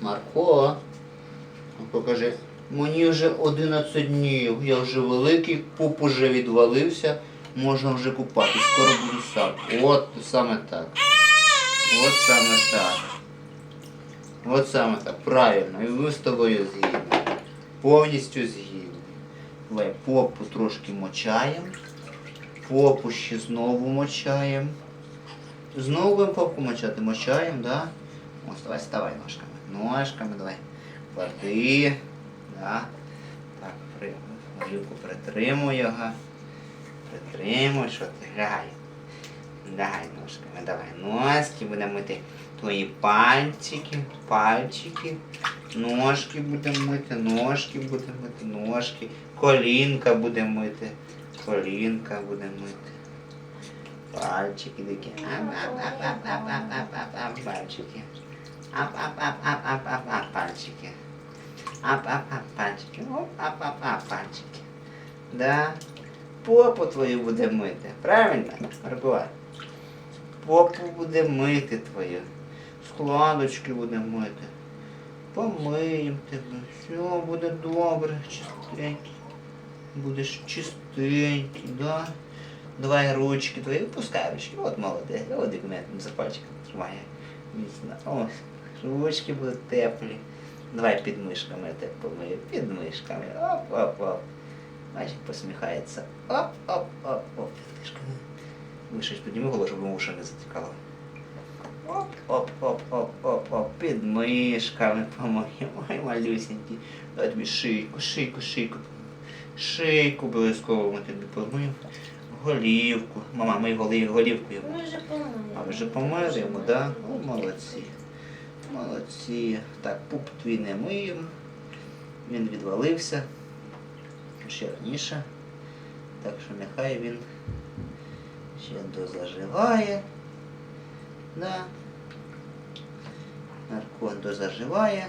Марко. Покажи. Мені вже 11 днів. Я вже великий, пуп уже відвалився. Можна вже купатись. Скоро буду сам. От саме так. От саме так. От саме так. Правильно. І ви з тобою згідні. Повністю згідні. Давай попу трошки мочаємо. Попу ще знову мочаємо. Знову попу мочати. Мочаємо, да? Ось, давай, ставай ножками. Ножками давай. Клади. Да. Так, при... притримуй його. Притримуй, що ти грай. Грай ножками, давай. Носки будемо мити. Твої пальчики, пальчики. Ножки будемо мити, ножки будемо мити, ножки. Колінка будемо мити. Колінка будемо мити. Пальчики такі. Пальчики. Ап-ап-ап-ап-ап-ап. Пальчики. Ап-ап-ап пальчики. Оп, ап-ап-ап пальчики. Да. Попу твою буде мити. Правильно, Марко? Попу буде мити твою. Складочки буде мити. Помиємо тебе. Все буде добре, чистенький. Будеш чистенький, да? Давай ручки твої, пускай ручки. От молодець. От як мене там за пальчиком тримає. Міцно. Ось. Ручки будуть теплі. Давай під мишками я помию. Під мишками. Оп, оп, оп. Бачиш, посміхається. Оп, оп, оп, оп. Під мишками. Мишечку підніми голову, щоб уші не затікало. Оп, оп, оп, оп, оп, оп. Під мишками помию. Ой, малюсенькі. Давай тобі шийку, шийку, шийку. Шийку обов'язково ми тобі помиємо. Голівку. Мама, ми голів, голівку йому. Ми вже помили. А ви вже помили йому, да? О, молодці. Молодці. Так, пуп твій не миємо. Він відвалився. Ще раніше. Так що нехай він ще дозаживає. Да. Наркон дозаживає.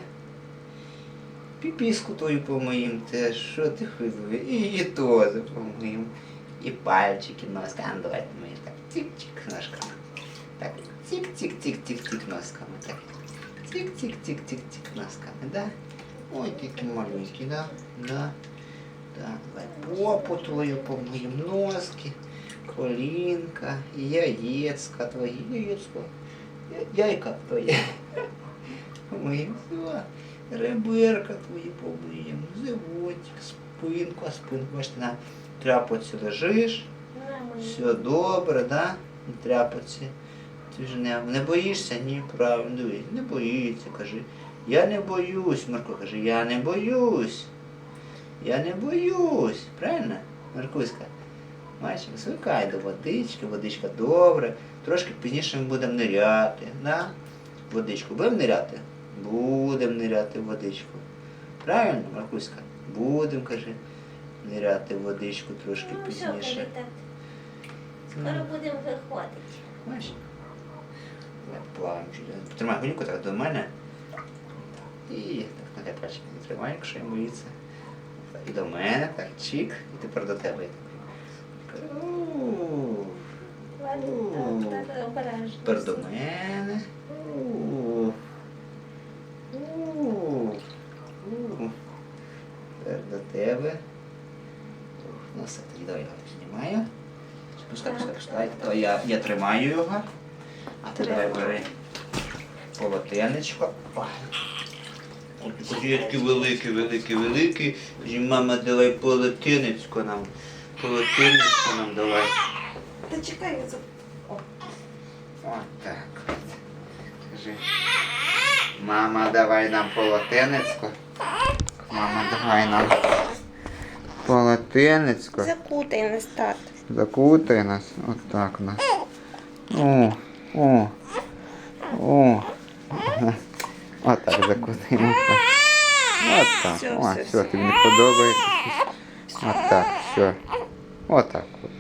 Піпіску твою помиємо теж. Що ти хвилює? І, і то помиємо. І пальчики носки. А ну давай помиємо. Так, тик-тик ножками. Так, тик-тик-тик-тик-тик носками. Так. Тик-тик-тик-тик-тик носками, да? Ой, такі маленькі, да? Да. Так, давай попу твою помиємо, носки, колінка, яєцка твої, яєцко, я- яйка твоє. Помиємо, все. Реберка твої помиємо, животик, спинку, а спинку, бачите, на Тряпоці лежиш. Все добре, да? На тряпоці. Ти ж не, не боїшся? Ні, правильно, дивись, не боїться, кажи. Я не боюсь, Марко каже, я не боюсь. Я не боюсь. Правильно, Маркуська? Бачиш, звикай до водички, водичка добре. Трошки пізніше ми будемо ниряти. Да? Водичку. Будемо ниряти? Будемо ниряти в водичку. Правильно, Маркуська? Будемо, кажи, ниряти в водичку трошки Ну, пізніше. капітан. Скоро будемо виходити. Бачиш? Я плаваю чуть. Тримай голівку так до мене. І так на пальчики не тримай, якщо йому боїться. І до мене, так, чик, і тепер до тебе. Так. Так, так. Тепер до мене. Тепер до тебе. Все, тоді давай його знімаю. Пускай, пускай, пускай. То я, я тримаю його. А ти давай бери полотенечко. Такий великий, великий, великий. Кажи, мама, давай полотенечко нам. Полотенечко нам давай. Та чекай, я за- От так. Скажи. Мама, давай нам полотенечко. Мама, давай нам полотенечко. закутай нас, тат. Закутай нас. От так нас. О, о, о. От так закутаємо. От так. От так. Всё, О, всё, все, всё. тобі не подобається. От так, все. От так. от.